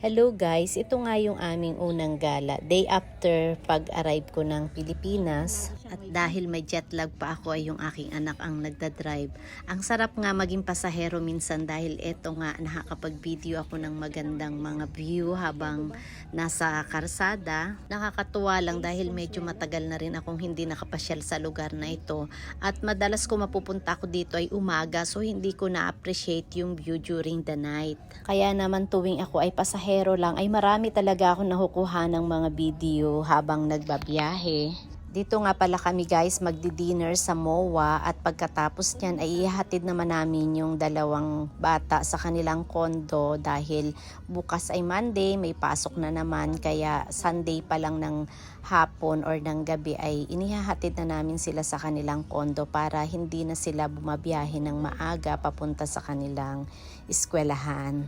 Hello guys, ito nga yung aming unang gala. Day after pag-arrive ko ng Pilipinas. At dahil may jet lag pa ako ay yung aking anak ang nagdadrive. Ang sarap nga maging pasahero minsan dahil eto nga nakakapag-video ako ng magandang mga view habang nasa karsada. Nakakatuwa lang dahil medyo matagal na rin akong hindi nakapasyal sa lugar na ito. At madalas ko mapupunta ako dito ay umaga so hindi ko na-appreciate yung view during the night. Kaya naman tuwing ako ay pasahero lang ay marami talaga ako nakukuha ng mga video habang nagbabiyahe. Dito nga pala kami guys magdi-dinner sa MOA at pagkatapos niyan ay ihatid naman namin yung dalawang bata sa kanilang kondo dahil bukas ay Monday, may pasok na naman kaya Sunday pa lang ng hapon or ng gabi ay inihahatid na namin sila sa kanilang kondo para hindi na sila bumabiyahe ng maaga papunta sa kanilang eskwelahan.